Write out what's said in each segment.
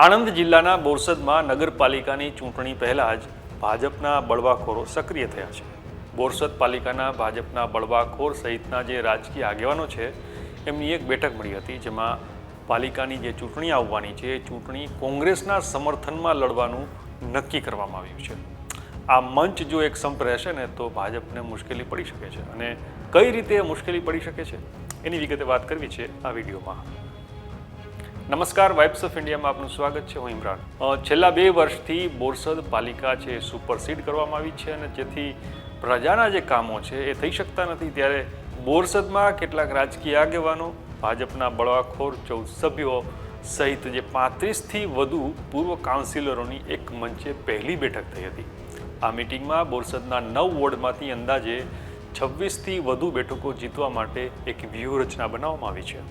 આણંદ જિલ્લાના બોરસદમાં નગરપાલિકાની ચૂંટણી પહેલાં જ ભાજપના બળવાખોરો સક્રિય થયા છે. બોરસદ પાલિકાના ભાજપના બળવાખોર સહિતના જે રાજકીય આગેવાનો છે, એમની એક બેઠક મળી હતી જેમાં પાલિકાની જે ચૂંટણી આવવાની છે, એ ચૂંટણી કોંગ્રેસના સમર્થનમાં લડવાનું નક્કી કરવામાં આવ્યું છે. આ મંચ જો એક સંપ રહેશે ને, તો ભાજપને મુશ્કેલી પડી શકે છે. અને કઈ રીતે મુશ્કેલી પડી શકે છે, એની વિગતે વાત કરવી છે આ વિડીયોમાં. નમસ્કાર વાઇબ્સ ઓફ ઇન્ડિયામાં આપનું સ્વાગત છે. હું ઇમરાન. છેલ્લા બે વર્ષથી બોરસદ પાલિકા છે, એ સુપરસીડ કરવામાં આવી છે અને જેથી પ્રજાના જે કામો છે, એ થઈ શકતા નથી. ત્યારે બોરસદમાં કેટલાક રાજકીય આગેવાનો, ભાજપના બળવાખોર ચૌદ સભ્યો સહિત જે પાંત્રીસથી વધુ પૂર્વ કાઉન્સિલરોની એક મંચે પહેલી બેઠક થઈ હતી. આ મિટિંગમાં બોરસદના નવ વોર્ડમાંથી અંદાજે છવ્વીસથી વધુ બેઠકો જીતવા માટે એક વ્યૂહરચના બનાવવામાં આવી છે.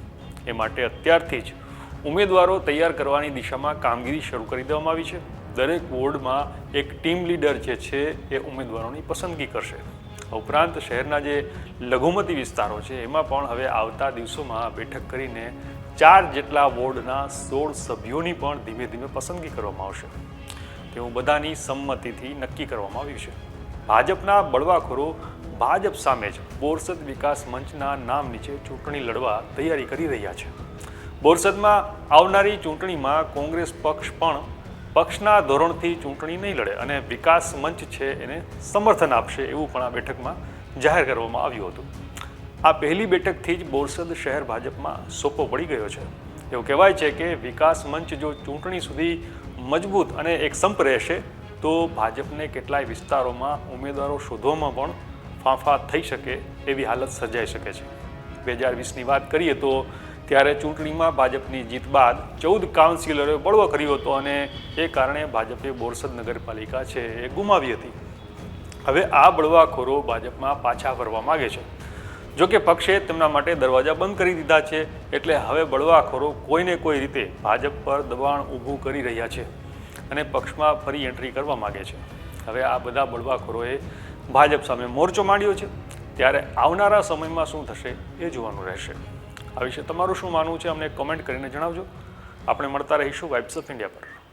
એ માટે અત્યારથી જ ઉમેદવારો તૈયાર કરવાની દિશામાં કામગીરી શરૂ કરી દેવામાં આવી છે. દરેક વોર્ડમાં એક ટીમ લીડર જે છે એ ઉમેદવારોની પસંદગી કરશે. ઉપરાંત શહેરના જે લઘુમતી વિસ્તારો છે, એમાં પણ હવે આવતા દિવસોમાં બેઠક કરીને ચાર જેટલા વોર્ડના સોળ સભ્યોની પણ ધીમે ધીમે પસંદગી કરવામાં આવશે. તેવું બધાની સંમતિથી નક્કી કરવામાં આવ્યું છે. ભાજપના બળવાખોરો ભાજપ સામે જ બોરસદ વિકાસ મંચના નામ નીચે ચૂંટણી લડવા તૈયારી કરી રહ્યા છે. બોરસદમાં આવનારી ચૂંટણીમાં કોંગ્રેસ પક્ષ પણ પક્ષના ધોરણથી ચૂંટણી નહીં લડે અને વિકાસ મંચ છે એને સમર્થન આપશે એવું પણ આ બેઠકમાં જાહેર કરવામાં આવ્યું હતું. આ પહેલી બેઠકથી જ બોરસદ શહેર ભાજપમાં સોપો પડી ગયો છે. એવું કહેવાય છે કે વિકાસ મંચ જો ચૂંટણી સુધી મજબૂત અને એક સંપ રહેશે, તો ભાજપને કેટલાય વિસ્તારોમાં ઉમેદવારો શોધવામાં પણ ફાંફા થઈ શકે એવી હાલત સર્જાઈ શકે છે. બે હજાર વીસની વાત કરીએ તો ત્યારે ચૂંટણીમાં ભાજપની જીત બાદ ચૌદ કાઉન્સિલરોએ બળવો કર્યો હતો અને એ કારણે ભાજપે બોરસદ નગરપાલિકા છે એ ગુમાવી હતી. હવે આ બળવાખોરો ભાજપમાં પાછા ફરવા માગે છે. જો કે પક્ષે તેમના માટે દરવાજા બંધ કરી દીધા છે, એટલે હવે બળવાખોરો કોઈને કોઈ રીતે ભાજપ પર દબાણ ઊભું કરી રહ્યા છે અને પક્ષમાં ફરી એન્ટ્રી કરવા માગે છે. હવે આ બધા બળવાખોરોએ ભાજપ સામે મોરચો માંડ્યો છે. ત્યારે આવનારા સમયમાં શું થશે એ જોવાનું રહેશે. આ વિશે તમારું શું માનવું છે? અમને કમેન્ટ કરીને જણાવજો. આપણે મળતા રહીશું વાઇબ્સ ઓફ ઇન્ડિયા પર.